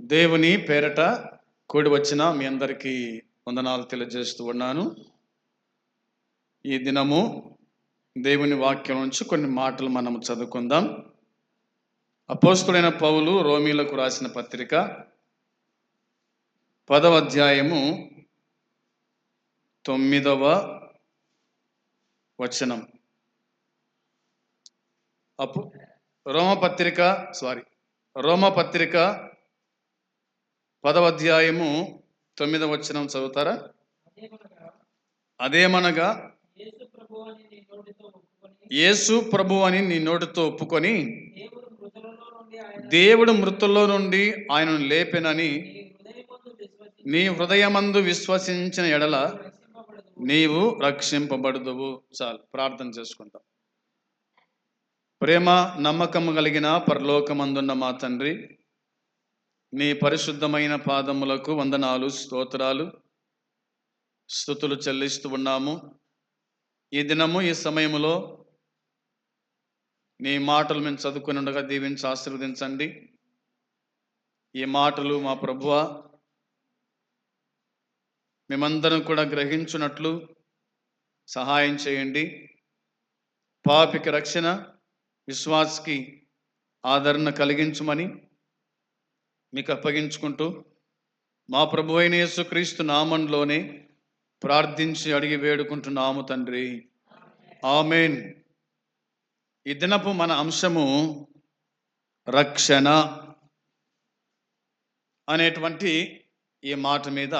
దేవుని పేరట కూడి వచ్చిన మీ అందరికీ వందనాలు తెలియజేస్తూ ఉన్నాను. ఈ దినము దేవుని వాక్యం నుంచి కొన్ని మాటలు మనం చదువుకుందాం. అపోస్తుడైన పౌలు రోమీలకు రాసిన పత్రిక పదవ అధ్యాయము తొమ్మిదవ వచనం. అపు రోమపత్రిక సారీ రోమపత్రిక పదవ అధ్యాయము తొమ్మిదవ వచనం చదువుతారా? అదేమనగా యేసు ప్రభు అని నీ నోటితో ఒప్పుకొని దేవుడు మృతుల్లో నుండి ఆయనను లేపెనని నీ హృదయమందు విశ్వసించిన ఎడల నీవు రక్షింపబడుదువు. చాలు ప్రార్థన చేసుకుంటాం. ప్రేమ నమ్మకము కలిగిన పరలోకమందున్న మా తండ్రి నీ పరిశుద్ధమైన పాదములకు వందనాలు స్తోత్రాలు. స్థుతులు చెల్లిస్తూ ఉన్నాము. ఈ దినము ఈ సమయంలో నీ మాటలు మేము చదువుకుని ఉండగా దీవించి ఆశీర్వదించండి. ఈ మాటలు మా ప్రభువ మేమందరం కూడా గ్రహించున్నట్లు సహాయం చేయండి. పాపికి రక్షణ విశ్వాస్కి ఆదరణ కలిగించమని మీకు అప్పగించుకుంటూ మా ప్రభు అయిన యేసుక్రీస్తు నామంలోనే ప్రార్థించి అడిగి వేడుకుంటున్నాము తండ్రి. ఆమెన్. ఈ దినపు మన అంశము రక్షణ అనేటువంటి ఈ మాట మీద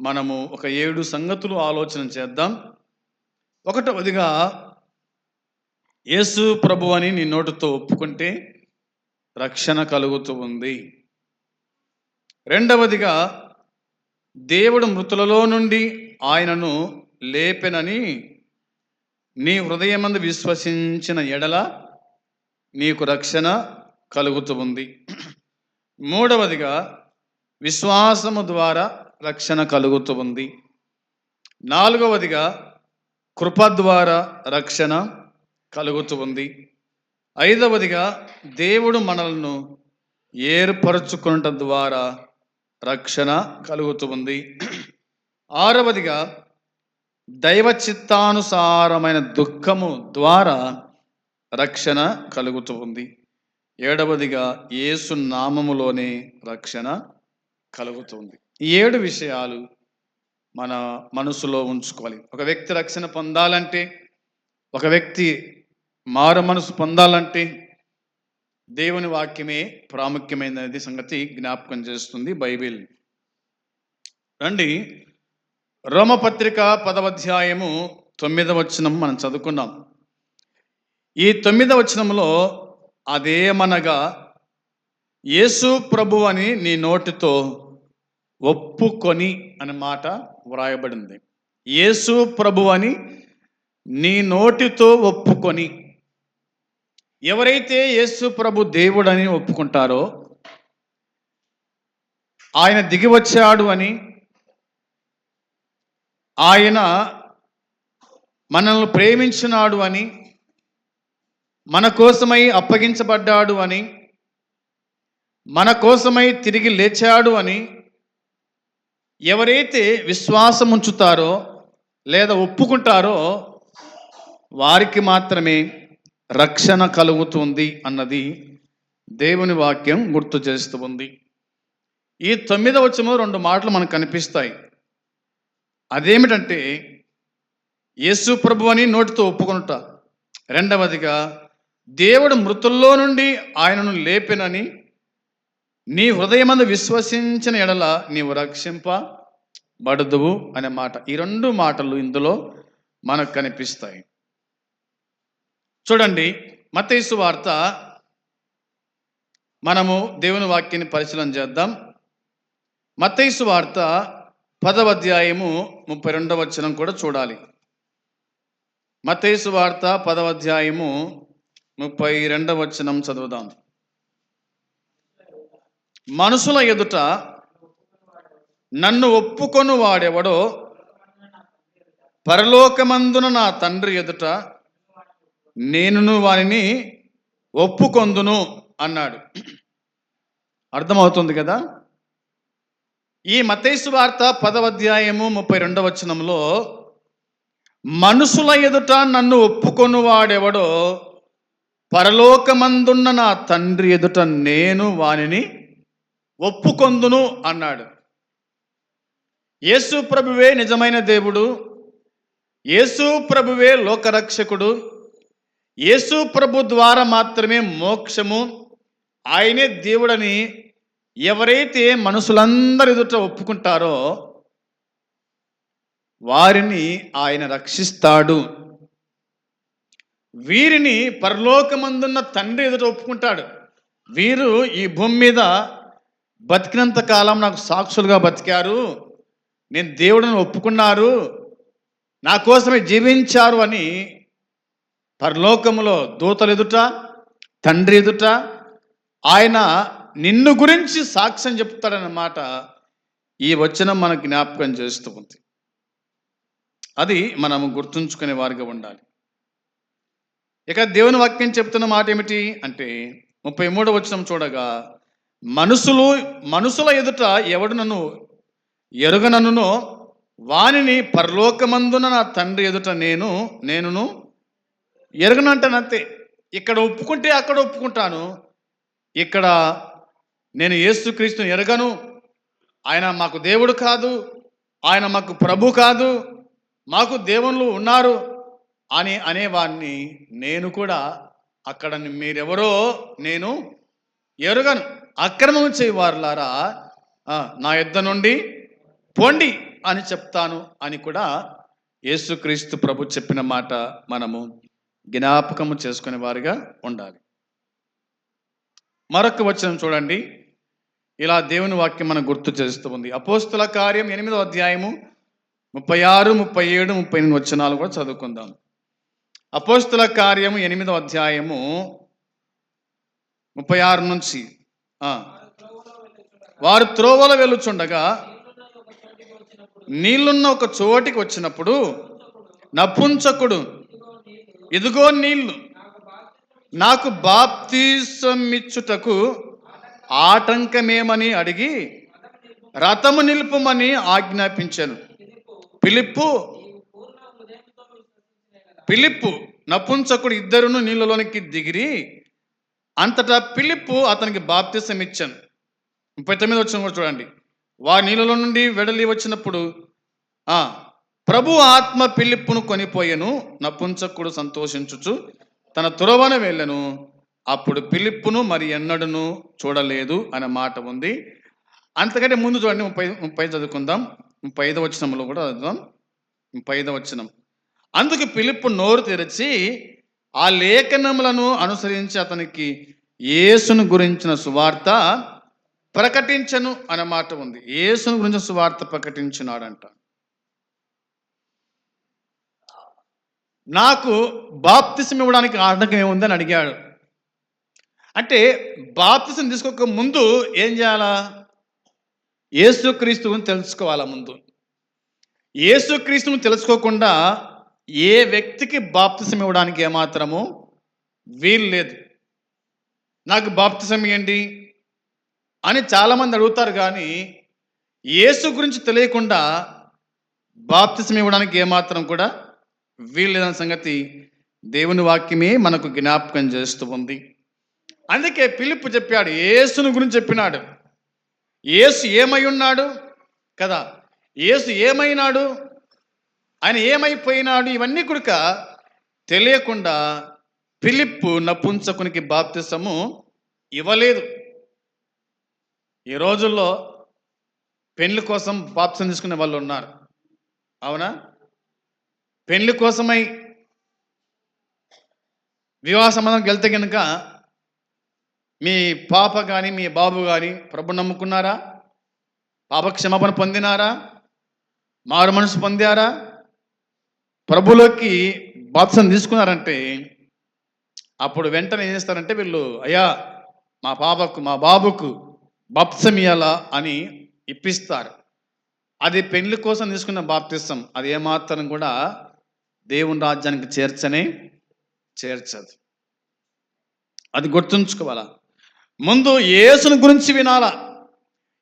మనము ఒక ఏడు సంగతులు ఆలోచన చేద్దాం. ఒకటవదిగా యేసు ప్రభు అని నీ నోటితో ఒప్పుకుంటే రక్షణ కలుగుతూ ఉంది. రెండవదిగా దేవుడు మృతులలో నుండి ఆయనను లేపెనని నీ హృదయమందు విశ్వసించిన ఎడల నీకు రక్షణ కలుగుతూ ఉంది. మూడవదిగా విశ్వాసము ద్వారా రక్షణ కలుగుతూ ఉంది. నాలుగవదిగా కృప ద్వారా రక్షణ కలుగుతూ ఉంది. ఐదవదిగా దేవుడు మనలను ఏర్పరచుకునటం ద్వారా రక్షణ కలుగుతుంది ఆరవదిగా దైవ చిత్తానుసారమైన దుఃఖము ద్వారా రక్షణ కలుగుతుంది ఏడవదిగా యేసు నామములోనే రక్షణ కలుగుతుంది ఈ ఏడు విషయాలు మన మనసులో ఉంచుకోవాలి. ఒక వ్యక్తి రక్షణ పొందాలంటే ఒక వ్యక్తి మారు మనసు పొందాలంటే దేవుని వాక్యమే ప్రాముఖ్యమైనది సంగతి జ్ఞాపకం చేస్తుంది బైబిల్. రండి. రోమపత్రిక పదవధ్యాయము తొమ్మిదవ వచనం మనం చదువుకున్నాం. ఈ తొమ్మిదవ వచనంలో అదేమనగా యేసు ప్రభు అని నీ నోటితో ఒప్పుకొని అనే మాట వ్రాయబడింది. యేసు ప్రభు అని నీ నోటితో ఒప్పుకొని ఎవరైతే యేసు ప్రభు దేవుడని ఒప్పుకుంటారో ఆయన దిగి వచ్చాడు అని ఆయన మనల్ని ప్రేమించినాడు అని మన కోసమై అప్పగించబడ్డాడు అని మన కోసమై తిరిగి లేచాడు అని ఎవరైతే విశ్వాసం ఉంచుతారో లేదా ఒప్పుకుంటారో వారికి మాత్రమే రక్షణ కలుగుతుంది అన్నది దేవుని వాక్యం గుర్తు చేస్తూ ఉంది. ఈ తొమ్మిదవ వచనంలో రెండు మాటలు మనకు కనిపిస్తాయి. అదేమిటంటే యేసు ప్రభు అని నోటితో ఒప్పుకొనుట. రెండవదిగా దేవుడు మృతుల్లో నుండి ఆయనను లేపినని నీ హృదయమందు విశ్వసించిన ఎడల నీవు రక్షింపబడదువు అనే మాట. ఈ రెండు మాటలు ఇందులో మనకు కనిపిస్తాయి. చూడండి మతేసు వార్త మనము దేవుని వాక్యాన్ని పరిశీలన చేద్దాం. మతేసు వార్త పదవ అధ్యాయము ముప్పై రెండవ వచనం కూడా చూడాలి. మతేసు వార్త పదవ అధ్యాయము ముప్పై రెండవ వచనం చదువుదాం. మనుషుల ఎదుట నన్ను ఒప్పుకొను వాడెవడో పరలోకమందున నా తండ్రి ఎదుట నేనును వారిని ఒప్పుకొందును అన్నాడు. అర్థమవుతుంది కదా? ఈ మతేసు వార్త పదవ అధ్యాయము ముప్పై రెండవ వచనంలో మనుషుల ఎదుట నన్ను ఒప్పుకొనువాడెవడో పరలోకమందున్న నా తండ్రి ఎదుట నేను వానిని ఒప్పుకొందును అన్నాడు. యేసు ప్రభువే నిజమైన దేవుడు. యేసు ప్రభువే లోకరక్షకుడు. యేసు ప్రభు ద్వారా మాత్రమే మోక్షము. ఆయనే దేవుడని ఎవరైతే మనుషులందరి ఎదుట ఒప్పుకుంటారో వారిని ఆయన రక్షిస్తాడు. వీరిని పరలోకమందున్న తండ్రి ఎదుట ఒప్పుకుంటాడు. వీరు ఈ భూమి మీద బతికినంత కాలం నాకు సాక్షులుగా బతికారు. నేను దేవుడిని ఒప్పుకున్నారు. నా కోసమే జీవించారు అని పరలోకములో దూతలు ఎదుట తండ్రి ఎదుట ఆయన నిన్ను గురించి సాక్ష్యం చెప్తాడన్నమాట ఈ వచనం మనకు జ్ఞాపకం చేస్తూ ఉంది. అది మనము గుర్తుంచుకునే వారిగా ఉండాలి. ఇక దేవుని వాక్యం చెప్తున్న మాట ఏమిటి అంటే ముప్పై మూడవ వచనం చూడగా మనుషులు మనుషుల ఎదుట ఎవడు నన్ను ఎరుగననునో వానిని పరలోకమందున నా తండ్రి ఎదుట నేను నేనును ఎరగనంటానంతే. ఇక్కడ ఒప్పుకుంటే అక్కడ ఒప్పుకుంటాను. ఇక్కడ నేను యేసుక్రీస్తుని ఎరగను. ఆయన మాకు దేవుడు కాదు. ఆయన మాకు ప్రభు కాదు. మాకు దేవుళ్ళు ఉన్నారు అని అనేవాడిని నేను కూడా అక్కడ మీరెవరో నేను ఎరుగను. అక్రమం చేయవారులారా నా యుద్ధ నుండి పోండి అని చెప్తాను అని కూడా యేసుక్రీస్తు ప్రభు చెప్పిన మాట మనము జ్ఞాపకము చేసుకునే వారిగా ఉండాలి. మరొక వచనం చూడండి. ఇలా దేవుని వాక్యం మనం గుర్తు చేస్తూ ఉంది. అపోస్తుల కార్యం ఎనిమిదో అధ్యాయము ముప్పై ఆరు ముప్పై ఏడు ముప్పై ఎనిమిది వచనాలు కూడా చదువుకుందాం. అపోస్తుల కార్యము ఎనిమిదో అధ్యాయము ముప్పై ఆరు నుంచి వారు త్రోవల వెళ్ళుచుండగా నీళ్ళున్న ఒక చోటికి వచ్చినప్పుడు నపుంచకుడు ఇదిగో నీళ్ళు నాకు బాప్తీసమిచ్చుటకు ఆటంకమేమని అడిగి రథము నిలుపుమని ఆజ్ఞాపించాను. పిలిప్పు పిలిప్పు నపుంసకుడు ఇద్దరును నీళ్ళలోనికి దిగిరి. అంతటా పిలిప్పు అతనికి బాప్తిసం ఇచ్చాను. ముప్పై తొమ్మిది వచ్చిన కూడా చూడండి. వారి నీళ్ళలో నుండి వెడలి వచ్చినప్పుడు ప్రభు ఆత్మ పిలిప్పును కొనిపోయెను నపుంసకుడు సంతోషించుచు తన తురవన వెళ్ళను అప్పుడు పిలిప్పును మరి ఎన్నడను చూడలేదు అనే మాట ఉంది. అంతకంటే ముందు చూడండి ముప్పై ముప్పై చదువుకుందాం. ముప్పై ఐదు వచనంలో కూడా చదువుదాం. ముప్పై ఐదు వచనం. అందుకు పిలుపు నోరు తెరిచి ఆ లేఖనములను అనుసరించి అతనికి యేసును గురించిన సువార్త ప్రకటించను అనే మాట ఉంది. యేసును గురించిన సువార్త ప్రకటించినాడంట. నాకు బాప్తిసం ఇవ్వడానికి ఆటంకం ఏముందని అడిగాడు. అంటే బాప్తిసం తీసుకోక ముందు ఏం చేయాలా? యేసుక్రీస్తువుని తెలుసుకోవాలా ముందు? యేసుక్రీస్తుని తెలుసుకోకుండా ఏ వ్యక్తికి బాప్తిసం ఇవ్వడానికి ఏమాత్రము వీలు లేదు. నాకు బాప్తిసం ఇవ్వండి అని చాలామంది అడుగుతారు కానీ యేసు గురించి తెలియకుండా బాప్తిసం ఇవ్వడానికి ఏమాత్రం కూడా వీలు సంగతి దేవుని వాక్యమే మనకు జ్ఞాపకం చేస్తూ ఉంది. అందుకే పిలుపు చెప్పాడు యేసుని గురించి చెప్పినాడు. యేసు ఏమై ఉన్నాడు కదా? యేసు ఏమైనాడు? ఆయన ఏమైపోయినాడు? ఇవన్నీ కుడక తెలియకుండా పిలిప్పు నపుంసకునికి బాప్తిసము ఇవ్వలేదు. ఈ రోజుల్లో పెళ్ళి కోసం బాప్తిసం తీసుకునే వాళ్ళు ఉన్నారు. అవునా? పెళ్ళి కోసమై వివాహ సంబంధంకి వెళ్తే కనుక మీ పాప కానీ మీ బాబు కానీ ప్రభు నమ్ముకున్నారా? పాప క్షమాపణ పొందినారా? మారు మనసు పొందారా? ప్రభులోకి బాప్సం తీసుకున్నారంటే అప్పుడు వెంటనే ఏం చేస్తారంటే వీళ్ళు అయ్యా మా పాపకు మా బాబుకు బాప్సం ఇయ్యాలా? అని ఇప్పిస్తారు. అది పెళ్ళి కోసం తీసుకున్న బాప్తిసం అది ఏమాత్రం కూడా దేవుని రాజ్యానికి చేర్చనే చేర్చదు. అది గుర్తుంచుకోవాలా? ముందు యేసుని గురించి వినాలా?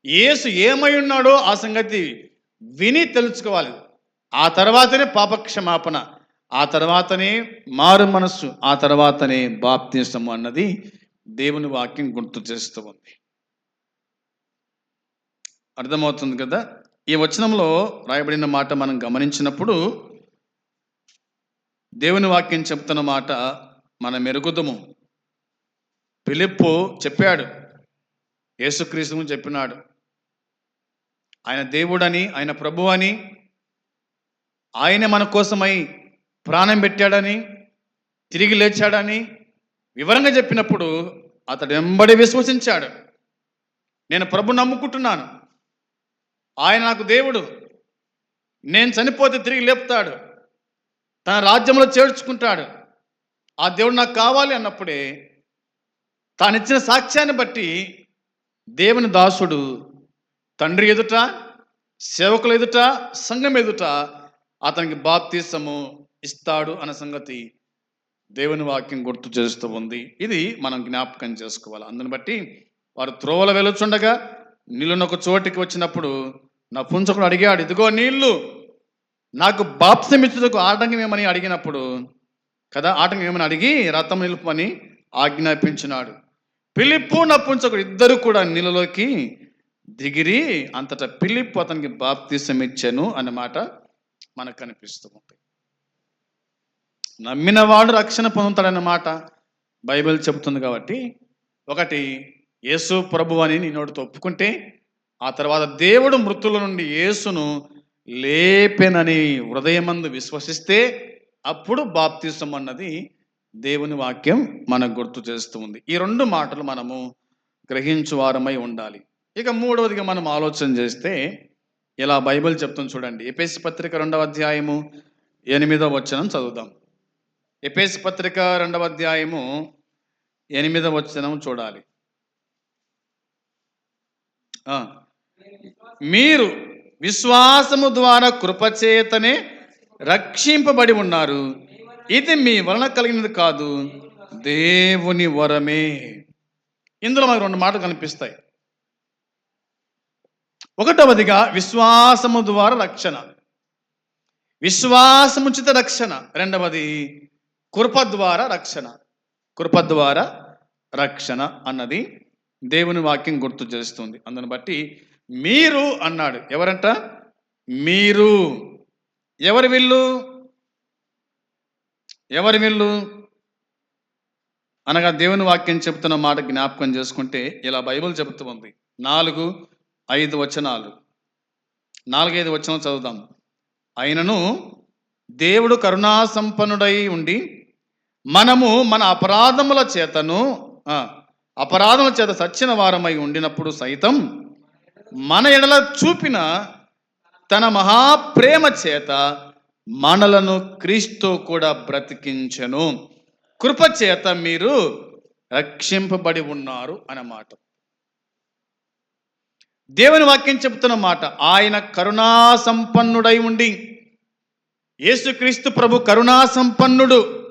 యేసు ఏమై ఉన్నాడో ఆ సంగతి విని తెలుసుకోవాలి. ఆ తర్వాతనే పాపక్షమాపణ ఆ తర్వాతనే మారు మనస్సు ఆ తర్వాతనే బాప్తిసము అన్నది దేవుని వాక్యం గుర్తు చేస్తూ ఉంది. అర్థమవుతుంది కదా? ఈ వచనంలో రాయబడిన మాట మనం గమనించినప్పుడు దేవుని వాక్యం చెప్తున్న మాట మన మెరుగుదము. పిలిప్పు చెప్పాడు. యేసుక్రీస్తు చెప్పినాడు. ఆయన దేవుడని ఆయన ప్రభు అని ఆయన మన కోసమై ప్రాణం పెట్టాడని తిరిగి లేచాడని వివరంగా చెప్పినప్పుడు అతడు వెంబడి విశ్వసించాడు. నేను ప్రభు నమ్ముకుంటున్నాను. ఆయన నాకు దేవుడు. నేను చనిపోతే తిరిగి లేపుతాడు. తన రాజ్యంలో చేర్చుకుంటాడు. ఆ దేవుడు నాకు కావాలి అన్నప్పుడే తానిచ్చిన సాక్ష్యాన్ని బట్టి దేవుని దాసుడు తండ్రి ఎదుట సేవకుల ఎదుట సంఘం ఎదుట అతనికి బాప్తీసము ఇస్తాడు అన్న సంగతి దేవుని వాక్యం గుర్తు చేస్తూ ఉంది. ఇది మనం జ్ఞాపకం చేసుకోవాలి. అందుని బట్టి వారు త్రోవల వెలుచుండగా ఒక చోటికి వచ్చినప్పుడు నా పుంజకుడు అడిగాడు ఇదిగో నీళ్ళు నాకు బాప్సమిచ్చుటకు ఆటంకం ఏమని అడిగినప్పుడు కదా ఆటంకం ఏమని అడిగి రథం నిలుపమని ఆజ్ఞాపించినాడు. పిలిప్పు నపుంచకుడు ఇద్దరు కూడా నీళ్ళలోకి దిగిరి అంతటా పిలిప్పు అతనికి బాప్తీసం ఇచ్చాను అన్నమాట మనకు కనిపిస్తూ ఉంటుంది నమ్మినవాడు రక్షణ పొందుతాడన్నమాట బైబిల్ చెబుతుంది కాబట్టి ఒకటి యేసు ప్రభు అని నీ నోటితో ఒప్పుకుంటే ఆ తర్వాత దేవుడు మృతుల నుండి యేసును లేపెనని హృదయమందు విశ్వసిస్తే అప్పుడు బాప్తిసం అన్నది దేవుని వాక్యం మనకు గుర్తు చేస్తూ ఉంది. ఈ రెండు మాటలు మనము గ్రహించు వారమై ఉండాలి. ఇక మూడవదిగా మనం ఆలోచన చేస్తే ఇలా బైబిల్ చెప్తుంది చూడండి. ఎపేసి పత్రిక రెండవ అధ్యాయము ఎనిమిదవ వచనం చదువుదాం. ఎపేసి పత్రిక రెండవ అధ్యాయము ఎనిమిదవ వచనం చూడాలి. మీరు విశ్వాసము ద్వారా కృపచేతనే రక్షింపబడి ఉన్నారు. ఇది మీ వలన కలిగినది కాదు దేవుని వరమే. ఇందులో మనకు రెండు మాటలు కనిపిస్తాయి. ఒకటవదిగా విశ్వాసము ద్వారా రక్షణ. విశ్వాసముచిత రక్షణ. రెండవది కృప ద్వారా రక్షణ. కృప ద్వారా రక్షణ అన్నది దేవుని వాక్యం గుర్తు చేస్తుంది. అందుని బట్టి మీరు అన్నాడు. ఎవరంట? మీరు. ఎవరి వీళ్ళు? ఎవరి వీళ్ళు? అనగా దేవుని వాక్యం చెబుతున్న మాట జ్ఞాపకం చేసుకుంటే ఇలా బైబిల్ చెబుతూ ఉంది. నాలుగు ఐదు వచనాలు. నాలుగైదు వచనం చదువుదాం. అయినను దేవుడు కరుణాసంపన్నుడై ఉండి మనము మన అపరాధముల చేతను అపరాధముల చేత సచ్చిన వారమై ఉండినప్పుడు సైతం మన ఎడల చూపిన తన మహాప్రేమ చేత మనలను క్రీస్తు కూడా బ్రతికించను. కృప చేత మీరు రక్షింపబడి ఉన్నారు అన్నమాట. దేవుని వాక్యం చెప్తున్న మాట ఆయన కరుణా సంపన్నుడై ఉండి యేసుక్రీస్తు ప్రభు కరుణా సంపన్నుడు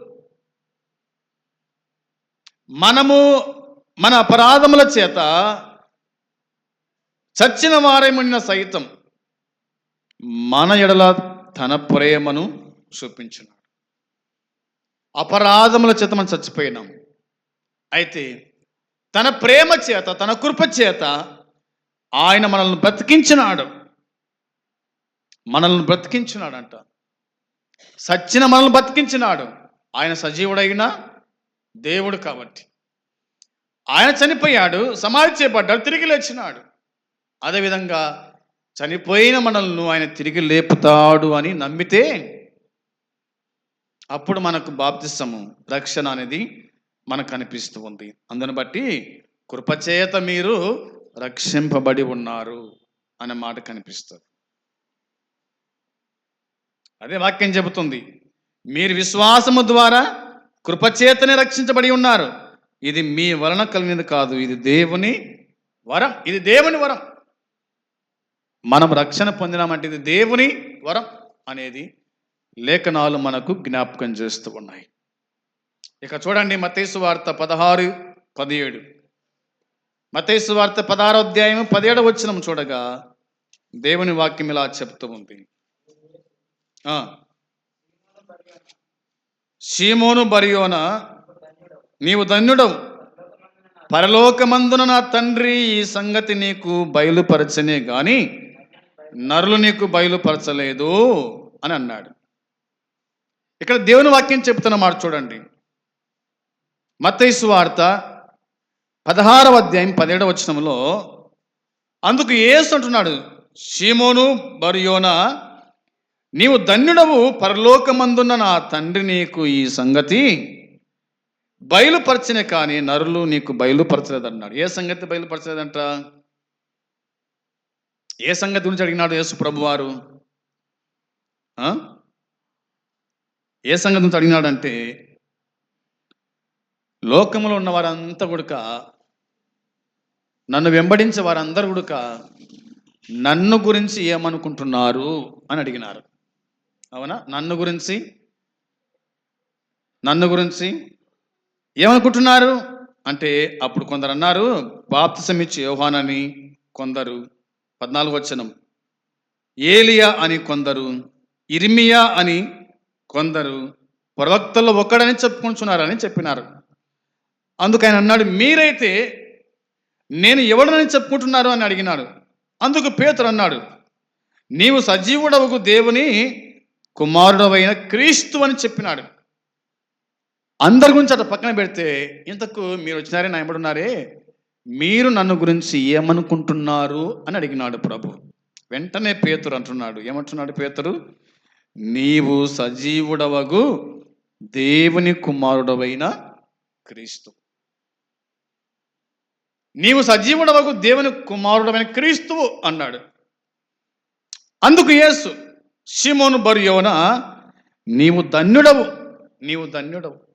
మనము మన అపరాధముల చేత చచ్చిన వారేమున్న సైతం మన ఎడల తన ప్రేమను చూపించున్నాడు అపరాధముల చేత మనం చచ్చిపోయినాం. అయితే తన ప్రేమ చేత తన కృప చేత ఆయన మనల్ని బ్రతికించినాడు. మనల్ని బ్రతికించినాడంట. సచ్చిన మనల్ని బ్రతికించినాడు. ఆయన సజీవుడైన దేవుడు కాబట్టి. ఆయన చనిపోయాడు సమాధి చేపడ్డాడు తిరిగి లేచినాడు. అదేవిధంగా చనిపోయిన మనల్ని ఆయన తిరిగి లేపుతాడు అని నమ్మితే అప్పుడు మనకు బాప్తిస్తము రక్షణ అనేది మనకు అనిపిస్తూ ఉంది. అందుని బట్టి కృపచేత మీరు రక్షింపబడి ఉన్నారు అనే మాట కనిపిస్తుంది. అదే వాక్యం చెబుతుంది మీరు విశ్వాసము ద్వారా కృపచేతనే రక్షించబడి ఉన్నారు. ఇది మీ వలన కలిగినది కాదు ఇది దేవుని వరం ఇది దేవుని వరం. మనం రక్షణ పొందినామంటే ఇది దేవుని వరం అనేది లేఖనాలు మనకు జ్ఞాపకం చేస్తూ ఉన్నాయి. ఇక చూడండి మతేసు వార్త పదహారు పదిహేడు. మతేసు వార్త పదహారో అధ్యాయం పదిహేడు వచ్చిన చూడగా దేవుని వాక్యం ఇలా చెప్తూ ఉంది. ఆ. షీమోను బరియోన నీవు ధన్యుడవు. పరలోకమందున నా తండ్రి ఈ సంగతి నీకు బయలుపరచనే గాని నరులు నీకు బయలుపరచలేదు అని అన్నాడు. ఇక్కడ దేవుని వాక్యం చెప్తున్న మాట చూడండి. మత్తైసు వార్త పదహారవ అధ్యాయం పదిహేడవ వచనంలో అందుకు ఏసు అంటున్నాడు షీమోను బరియోన నీవు ధన్యుడవు పరలోకమందున్న నా తండ్రి నీకు ఈ సంగతి బయలుపరచనే కానీ నరులు నీకు బయలుపరచలేదు అన్నాడు ఏ సంగతి బయలుపరచలేదంట? ఏ సంగతి గురించి అడిగినాడు యేసు ప్రభువారు? ఏ సంగతి గురించి అడిగినాడంటే లోకంలో ఉన్న వారంతా గుడక నన్ను వెంబడించే వారందరూ గుడక నన్ను గురించి ఏమనుకుంటున్నారు అని అడిగినారు. అవునా? నన్ను గురించి? నన్ను గురించి ఏమనుకుంటున్నారు? అంటే అప్పుడు కొందరు అన్నారు బాప్తిసమిచ్చి యోహానని కొందరు పద్నాలుగు వచనం ఏలియా అని కొందరు ఇర్మియా అని కొందరు ప్రవక్తల్లో ఒక్కడని చెప్పుకుంటున్నారని చెప్పినారు. అందుకు ఆయన అన్నాడు మీరైతే నేను ఎవడనని చెప్పుకుంటున్నారు అని అడిగినాడు అందుకు పేతురు అన్నాడు నీవు సజీవుడవకు దేవుని కుమారుడవైన క్రీస్తు అని చెప్పినాడు. అందరి గురించి అట్లా పక్కన పెడితే ఇంతకు మీరు వచ్చినారే నా ఎంబడున్నారే మీరు నన్ను గురించి ఏమనుకుంటున్నారు అని అడిగినాడు ప్రభు. వెంటనే పేతురు అంటున్నాడు. ఏమంటున్నాడు పేతురు? నీవు సజీవుడవగు దేవుని కుమారుడవైన క్రీస్తు. నీవు సజీవుడవగు దేవుని కుమారుడమైన క్రీస్తువు అన్నాడు. అందుకు యేసు సిమోను బర్యోన నీవు ధన్యుడవు నీవు ధన్యుడవు.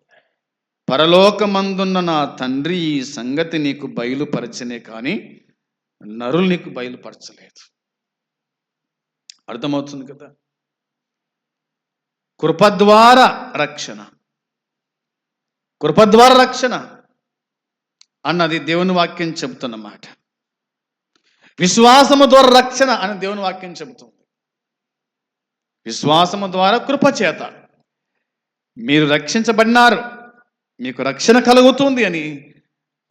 పరలోకమందున్న నా తండ్రి ఈ సంగతి నీకు బయలుపరచనే కానీ నరులు నీకు బయలుపరచలేదు. అర్థమవుతుంది కదా? కృపద్వార రక్షణ. కృపద్వార రక్షణ అన్నది దేవుని వాక్యం చెబుతున్నమాట విశ్వాసము ద్వారా రక్షణ అని దేవుని వాక్యం చెబుతుంది. విశ్వాసము ద్వారా కృప చేత మీరు రక్షించబడినారు. మీకు రక్షణ కలుగుతుంది అని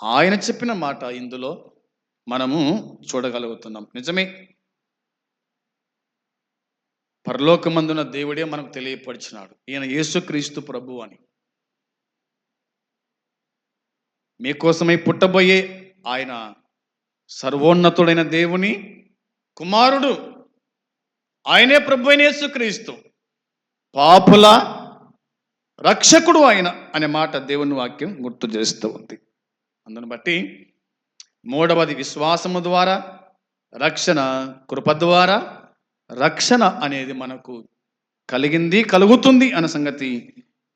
ఆయన చెప్పిన మాట ఇందులో మనము చూడగలుగుతున్నాం. నిజమే. పరలోకమందున దేవుడే మనకు తెలియపరిచినాడు. ఈయన యేసుక్రీస్తు ప్రభు అని. మీకోసమై పుట్టబోయే ఆయన సర్వోన్నతుడైన దేవుని కుమారుడు. ఆయనే ప్రభు అయిన యేసుక్రీస్తు. పాపుల రక్షకుడు ఆయన అనే మాట దేవుని వాక్యం గుర్తు చేస్తూ ఉంది. అందును బట్టి మూడవది విశ్వాసము ద్వారా రక్షణ కృప ద్వారా రక్షణ అనేది మనకు కలిగింది కలుగుతుంది అన్న సంగతి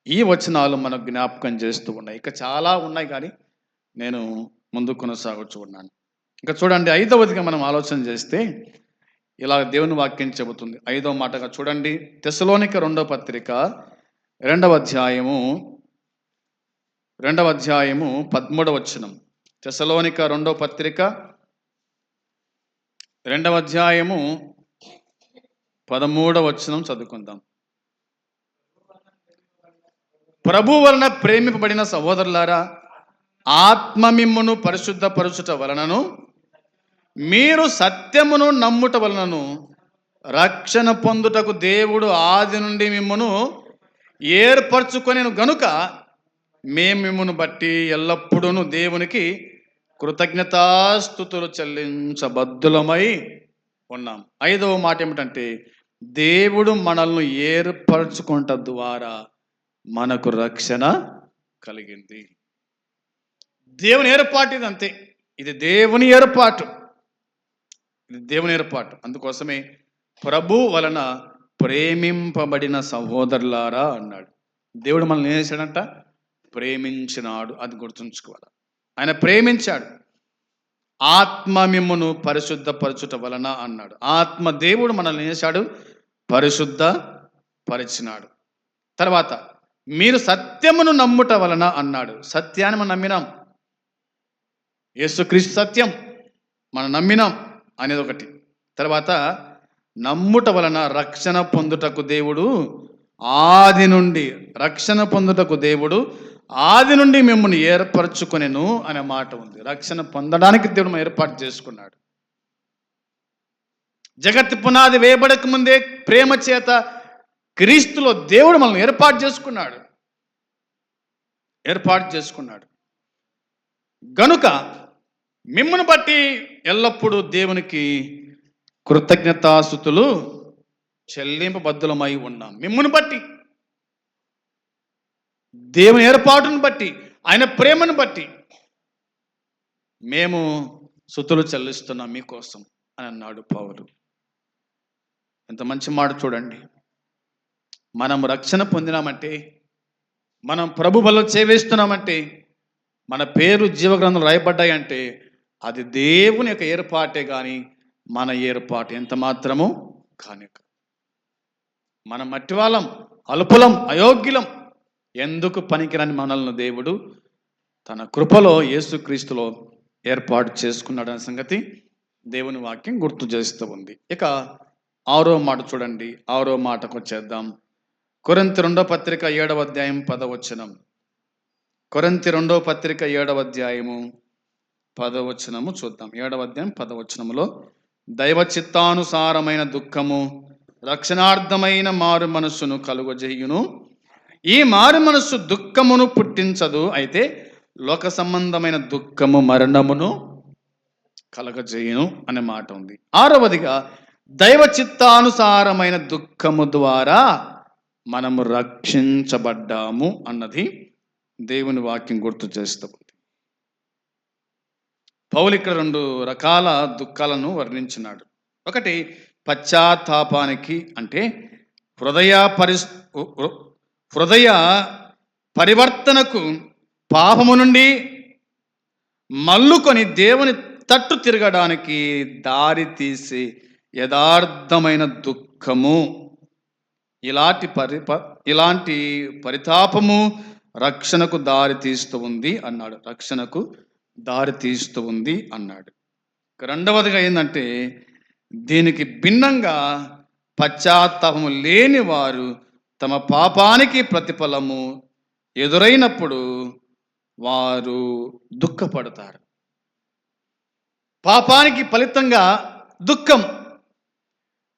ఈ వచనాలు మనకు జ్ఞాపకం చేస్తూ ఉన్నాయి. ఇక చాలా ఉన్నాయి కానీ నేను ముందు కొనసాగొచ్చు ఉన్నాను. ఇంకా చూడండి ఐదవదిగా మనం ఆలోచన చేస్తే ఇలా దేవుని వాక్యం చెబుతుంది. ఐదవ మాటగా చూడండి తెసలోనిక రెండవ పత్రిక రెండవ అధ్యాయము రెండవ అధ్యాయము పదమూడవ వచనం. తెసలోనిక రెండవ పత్రిక రెండవ అధ్యాయము పదమూడవ వచనం చదువుకుందాం. ప్రభు వలన ప్రేమిపబడిన సహోదరులారా ఆత్మ మిమ్మును పరిశుద్ధపరచుట వలనను మీరు సత్యమును నమ్ముట వలనను రక్షణ పొందుటకు దేవుడు ఆది నుండి మిమ్మును ఏర్పరచుకొని గనుక మేము బట్టి ఎల్లప్పుడూ దేవునికి కృతజ్ఞతాస్థుతులు చెల్లించబద్దులమై ఉన్నాం. ఐదవ మాట ఏమిటంటే దేవుడు మనల్ని ఏర్పరచుకుంట ద్వారా మనకు రక్షణ కలిగింది. దేవుని ఏర్పాటు ఇది అంతే ఇది దేవుని ఏర్పాటు. ఇది దేవుని ఏర్పాటు. అందుకోసమే ప్రభు వలన ప్రేమింపబడిన సహోదరులారా అన్నాడు. దేవుడు మనల్ని ఏం చేశాడంట? ప్రేమించినాడు. అది గుర్తుంచుకోవాలి. ఆయన ప్రేమించాడు. ఆత్మ మిమ్మును పరిశుద్ధపరచుట వలన అన్నాడు. ఆత్మ దేవుడు మనల్ని చేశాడు? పరిశుద్ధ పరిచినాడు తర్వాత మీరు సత్యమును నమ్ముట వలన అన్నాడు. సత్యాన్ని మనం నమ్మినాం. యేసుక్రీస్తు సత్యం. మనం నమ్మినాం. అనేది ఒకటి. తర్వాత నమ్ముట వలన రక్షణ పొందుటకు దేవుడు ఆది నుండి రక్షణ పొందుటకు దేవుడు ఆది నుండి మిమ్మల్ని ఏర్పరచుకొనెను అనే మాట ఉంది. రక్షణ పొందడానికి దేవుడు ఏర్పాటు చేసుకున్నాడు. జగత్ పునాది వేయబడక ముందే ప్రేమ చేత క్రీస్తులో దేవుడు మనల్ని ఏర్పాటు చేసుకున్నాడు. ఏర్పాటు చేసుకున్నాడు. గనుక మిమ్మల్ని బట్టి ఎల్లప్పుడూ దేవునికి కృతజ్ఞతాస్థుతులు చెల్లింపబద్ధులమై ఉన్నాం. మిమ్మల్ని బట్టి దేవుని ఏర్పాటును బట్టి ఆయన ప్రేమను బట్టి మేము సుతులు చెల్లిస్తున్నాం మీకోసం అని అన్నాడు పావులు ఎంత మంచి మాట చూడండి. మనం రక్షణ పొందినామంటే మనం ప్రభు బలం చేవేస్తున్నామంటే మన పేరు జీవగ్రంథం రాయబడ్డాయంటే అది దేవుని యొక్క ఏర్పాటే కానీ మన ఏర్పాటు ఎంత మాత్రము కానుక. మన మనం మట్టి వాళ్ళం అల్పులం అయోగ్యులం ఎందుకు పనికిరాని మనల్ని దేవుడు తన కృపలో యేసుక్రీస్తులో ఏర్పాటు చేసుకున్నాడనే సంగతి దేవుని వాక్యం గుర్తు చేస్తూ ఉంది. ఇక ఆరో మాట చూడండి. ఆరో మాటకు వచ్చేద్దాం. కొరంతి రెండో పత్రిక ఏడవ అధ్యాయం పదవచనం. కొరంతి రెండో పత్రిక ఏడవ అధ్యాయము పదవచనము చూద్దాం. ఏడవ అధ్యాయం పదవచనములో దైవ చిత్తానుసారమైన దుఃఖము రక్షణార్థమైన మారు మనస్సును కలుగజేయును. ఈ మారు మనస్సు దుఃఖమును పుట్టించదు అయితే లోక సంబంధమైన దుఃఖము మరణమును కలగజేయును అనే మాట ఉంది. ఆరవదిగా దైవ చిత్తానుసారమైన దుఃఖము ద్వారా మనము రక్షించబడ్డాము అన్నది దేవుని వాక్యం గుర్తు చేస్తూ పౌలు ఇక్కడ రెండు రకాల దుఃఖాలను వర్ణించినాడు. ఒకటి పశ్చాత్తాపానికి అంటే హృదయ పరి హృదయ పరివర్తనకు పాపము నుండి మల్లుకొని దేవుని తట్టు తిరగడానికి దారి తీసి యథార్థమైన దుఃఖము. ఇలాంటి పరిప ఇలాంటి పరితాపము రక్షణకు దారి తీస్తూ ఉంది అన్నాడు. రక్షణకు దారి తీస్తూ ఉంది అన్నాడు. రెండవదిగా ఏంటంటే దీనికి భిన్నంగా పశ్చాత్తాపము లేని వారు తమ పాపానికి ప్రతిఫలము ఎదురైనప్పుడు వారు దుఃఖపడతారు. పాపానికి ఫలితంగా దుఃఖం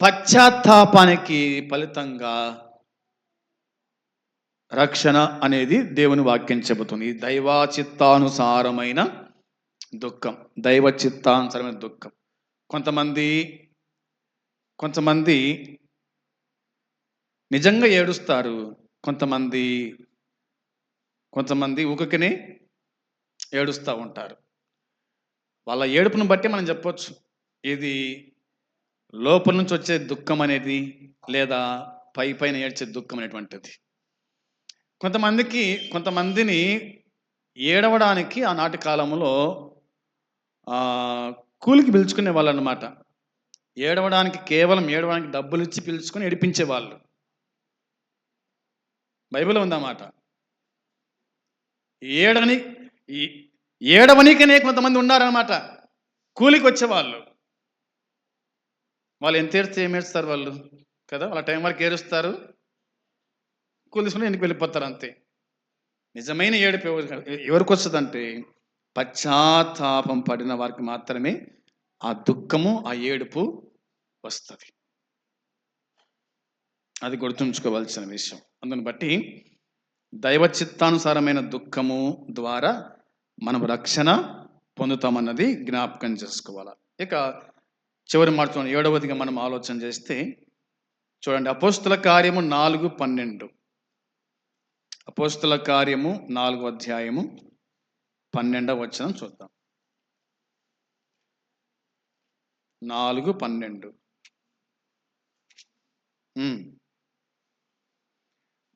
పశ్చాత్తాపానికి ఫలితంగా రక్షణ అనేది దేవుని వాక్యం చెబుతుంది. దైవాచిత్తానుసారమైన దుఃఖం దైవ చిత్తానుసారమైన దుఃఖం. కొంతమంది కొంతమంది నిజంగా ఏడుస్తారు. కొంతమంది కొంతమంది ఊకకనే ఏడుస్తూ ఉంటారు. వాళ్ళ ఏడుపును బట్టి మనం చెప్పొచ్చు. ఇది లోపల నుంచి వచ్చే దుఃఖం అనేది లేదా పై పైన ఏడ్చే దుఃఖం అనేటువంటిది. కొంతమందికి కొంతమందిని ఏడవడానికి ఆనాటి కాలంలో కూలికి పిలుచుకునే వాళ్ళు అనమాట ఏడవడానికి కేవలం ఏడవడానికి డబ్బులు ఇచ్చి పిలుచుకొని ఏడిపించే వాళ్ళు. బైబిల్ ఉందన్నమాట. ఏడని ఏడవనికనే కొంతమంది ఉన్నారనమాట కూలికి వచ్చేవాళ్ళు వాళ్ళు ఎంత ఏడితే ఏమేస్తారు వాళ్ళు? కదా వాళ్ళ టైం వరకు ఏడుస్తారు. కూలి తీసుకుని ఇంటికి వెళ్ళిపోతారు అంతే? నిజమైన ఏడుపు ఎవరికి వస్తుందంటే పశ్చాత్తాపం పడిన వారికి మాత్రమే ఆ దుఃఖము ఆ ఏడుపు వస్తుంది. అది గుర్తుంచుకోవాల్సిన విషయం. అందుని బట్టి దైవ చిత్తానుసారమైన దుఃఖము ద్వారా మనం రక్షణ పొందుతామన్నది జ్ఞాపకం చేసుకోవాలి. ఇక చివరి మాట ఏడవదిగా మనం ఆలోచన చేస్తే చూడండి అపోస్తుల కార్యము నాలుగు పన్నెండు. అపోస్తుల కార్యము నాలుగు అధ్యాయము పన్నెండవ వచనం చూద్దాం. నాలుగు పన్నెండు.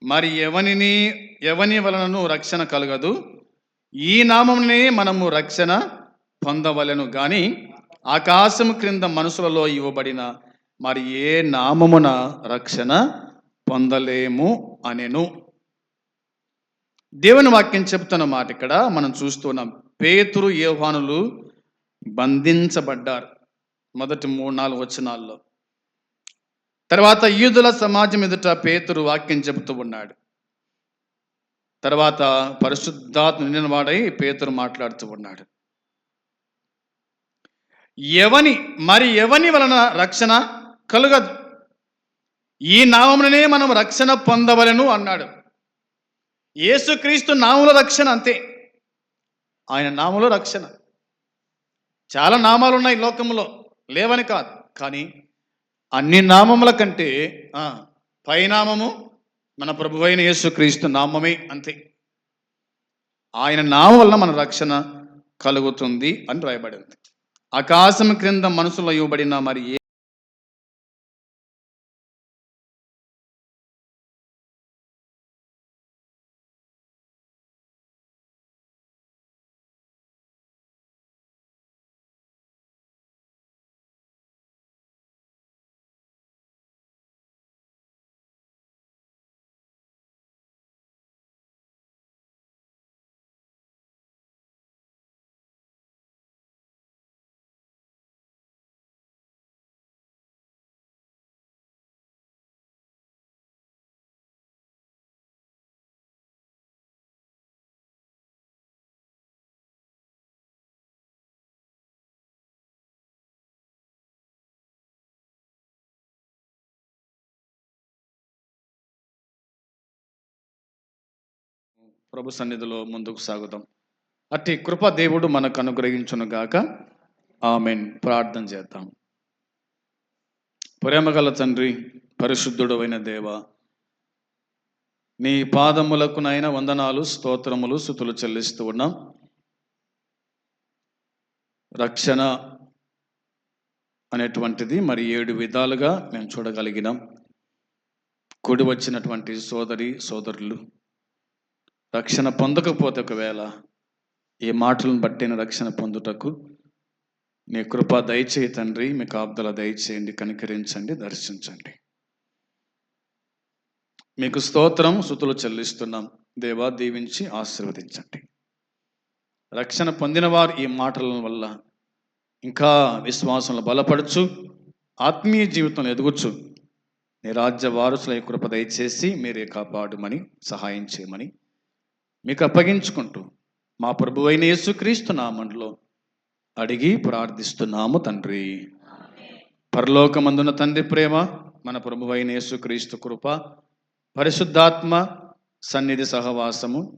మరి ఎవనిని ఎవని వలనను రక్షణ కలగదు? ఈ నామమునే మనము రక్షణ పొందవలెను. గాని ఆకాశము క్రింద మనుషులలో ఇవ్వబడిన మరి ఏ నామమున రక్షణ పొందలేము అనెను. దేవుని వాక్యం చెప్తున్న మాట ఇక్కడ మనం చూస్తున్నాం. పేతురు యోహానులు బంధించబడ్డారు మొదటి మూడు నాలుగు వచనాల్లో. తర్వాత యూదుల సమాజం ఎదుట పేతురు వాక్యం చెబుతూ ఉన్నాడు. తర్వాత పరిశుద్ధాత్మ నిండినవాడై పేతురు మాట్లాడుతూ ఉన్నాడు. ఎవని మరి ఎవని వలన రక్షణ కలుగదు? ఈ నామముననే మనం రక్షణ పొందవలను అన్నాడు. యేసుక్రీస్తు నాముల రక్షణ అంతే. ఆయన నామల రక్షణ. చాలా నామాలు ఉన్నాయి లోకంలో లేవని కాదు. కానీ అన్ని నామముల కంటే పైనామము మన ప్రభువైన యేసుక్రీస్తు నామమే అంతే. ఆయన నామ వలన మన రక్షణ కలుగుతుంది అని రాయబడింది. ఆకాశం క్రింద మనసులో ఇవ్వబడిన మరి ఏ ప్రభు సన్నిధిలో ముందుకు సాగుదాం. అట్టి కృప దేవుడు మనకు అనుగ్రహించును గాక. ఆమెన్. ప్రార్థన చేద్దాం. ప్రేమగల తండ్రి పరిశుద్ధుడు అయిన దేవ నీ పాదములకు నాయన వందనాలు స్తోత్రములు సుతులు చెల్లిస్తూ ఉన్నాం. రక్షణ అనేటువంటిది మరి ఏడు విధాలుగా మేము చూడగలిగినాం. కూడి వచ్చినటువంటి సోదరి సోదరులు రక్షణ పొందకపోతే ఒకవేళ ఈ మాటలను బట్టిన రక్షణ పొందుటకు మీ కృప దయచేయి తండ్రి మీ కాపుదల దయచేయండి కనికరించండి దర్శించండి. మీకు స్తోత్రం శృతులు చెల్లిస్తున్నాం. దేవా దీవించి ఆశీర్వదించండి. రక్షణ పొందిన వారు ఈ మాటల వల్ల ఇంకా విశ్వాసంలో బలపడుచు ఆత్మీయ జీవితంలో ఎదుగుచు నీ రాజ్య వారసుల కృప దయచేసి మీరే కాపాడుమని సహాయం చేయమని మీకు అప్పగించుకుంటూ మా ప్రభు అయిన యేసుక్రీస్తు నామంలో అడిగి ప్రార్థిస్తున్నాము తండ్రి. పరలోకమందున తండ్రి ప్రేమ మన ప్రభు అయిన యేసుక్రీస్తు కృప పరిశుద్ధాత్మ సన్నిధి సహవాసము